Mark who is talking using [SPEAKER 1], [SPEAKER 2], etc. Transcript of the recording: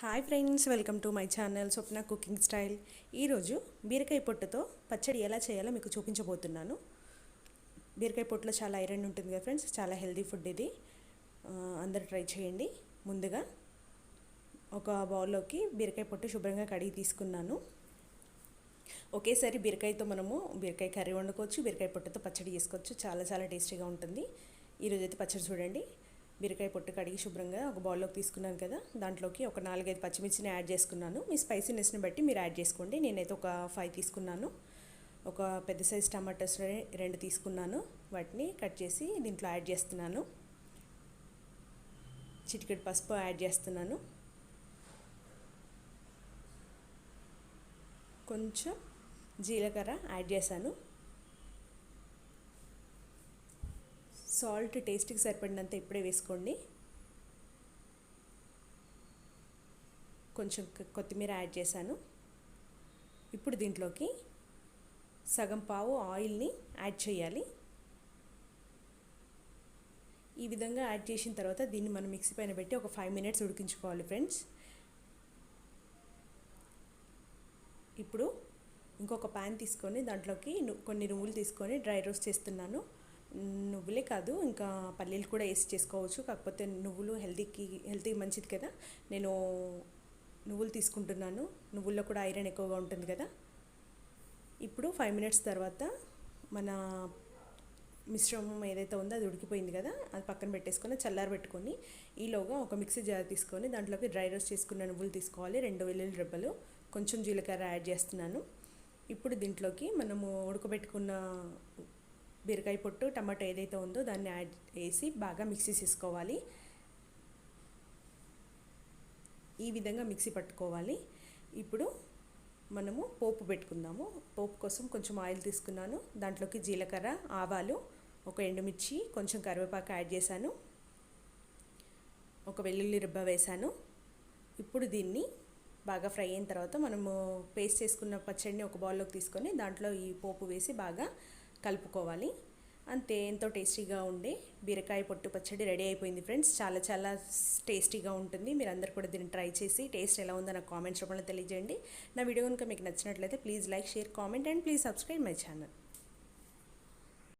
[SPEAKER 1] Hi friends welcome to my channel Swapna cooking style. ఈరోజు బీరకాయ పొట్టుతో పచ్చడి ఎలా చేయాలో మీకు చూపించబోతున్నాను. బీరకాయ పొట్టులో చాలా ఐరన్ ఉంటుంది కదా ఫ్రెండ్స్ చాలా హెల్దీ ఫుడ్ ఇది. అందరు ట్రై చేయండి. ముందుగా ఒక బౌల్లోకి బీరకాయ పొట్టు శుభ్రంగా కడిగి తీసుకున్నాను. ఒకేసారి బీరకాయతో మనము బీరకాయ కర్రీ వండుకోవచ్చు బీరకాయ పొట్టుతో పచ్చడి చేసుకోవచ్చు. చాలా చాలా టేస్టీగా ఉంటుంది. ఈరోజు అయితే పచ్చడి చూడండి. బీరకాయ పొట్టు కడిగి శుభ్రంగా ఒక బౌల్లోకి తీసుకున్నాను కదా దాంట్లోకి ఒక నాలుగైదు పచ్చిమిర్చిని యాడ్ చేసుకున్నాను. మీ స్పైసీనెస్ని బట్టి మీరు యాడ్ చేసుకోండి. నేనైతే ఒక ఫైవ్ తీసుకున్నాను. ఒక పెద్ద సైజ్ టమాటోస్ రెండు తీసుకున్నాను. వాటిని కట్ చేసి దీంట్లో యాడ్ చేస్తున్నాను. చిటికెట్ పసుపు యాడ్ చేస్తున్నాను. కొంచెం జీలకర్ర యాడ్ చేశాను. సాల్ట్ టేస్ట్కి సరిపడినంత ఇప్పుడే వేసుకోండి. కొంచెం కొత్తిమీర యాడ్ చేశాను. ఇప్పుడు దీంట్లోకి సగం పావు ఆయిల్ని యాడ్ చేయాలి. ఈ విధంగా యాడ్ చేసిన తర్వాత దీన్ని మనం మిక్సీ పైన పెట్టి ఒక ఫైవ్ మినిట్స్ ఉడికించుకోవాలి ఫ్రెండ్స్. ఇప్పుడు ఇంకొక ప్యాన్ తీసుకొని దాంట్లోకి కొన్ని నువ్వులు తీసుకొని డ్రై రోస్ట్ చేస్తున్నాను. నువ్వులే కాదు ఇంకా పల్లీలు కూడా వేసి చేసుకోవచ్చు. కాకపోతే నువ్వులు హెల్తీకి హెల్తీ మంచిది కదా. నేను నువ్వులు తీసుకుంటున్నాను. నువ్వుల్లో కూడా ఐరన్ ఎక్కువగా ఉంటుంది కదా. ఇప్పుడు ఫైవ్ మినిట్స్ తర్వాత మన మిశ్రమం ఏదైతే ఉందో అది ఉడికిపోయింది కదా అది పక్కన పెట్టేసుకొని చల్లారి పెట్టుకొని ఈలోగా ఒక మిక్సీ జార్ తీసుకొని దాంట్లోకి డ్రై రోస్ట్ చేసుకున్న నువ్వులు తీసుకోవాలి. రెండు వెల్లుల్లి రెబ్బలు కొంచెం జీలకర్ర యాడ్ చేస్తున్నాను. ఇప్పుడు దీంట్లోకి మనము ఉడకబెట్టుకున్న బీరకాయ పొట్టు టమాటో ఏదైతే ఉందో దాన్ని యాడ్ వేసి బాగా మిక్సీ చేసుకోవాలి. ఈ విధంగా మిక్సీ పట్టుకోవాలి. ఇప్పుడు మనము పోపు పెట్టుకుందాము. పోపు కోసం కొంచెం ఆయిల్ తీసుకున్నాను. దాంట్లోకి జీలకర్ర ఆవాలు ఒక ఎండుమిర్చి కొంచెం కరివేపాకు యాడ్ చేశాను. ఒక వెల్లుల్లి రిబ్బ వేశాను. ఇప్పుడు దీన్ని బాగా ఫ్రై అయిన తర్వాత మనము పేస్ట్ చేసుకున్న పచ్చడిని ఒక బౌల్లోకి తీసుకొని దాంట్లో ఈ పోపు వేసి బాగా కలుపుకోవాలి. అంతే ఎంతో టేస్టీగా ఉండే బీరకాయ పొట్టు పచ్చడి రెడీ అయిపోయింది ఫ్రెండ్స్. చాలా చాలా టేస్టీగా ఉంటుంది. మీరు అందరు కూడా దీన్ని ట్రై చేసి టేస్ట్ ఎలా ఉందో నాకు కామెంట్స్ రూపంలో తెలియజేయండి. నా వీడియో కనుక మీకు నచ్చినట్లయితే please like share comment and please subscribe my channel.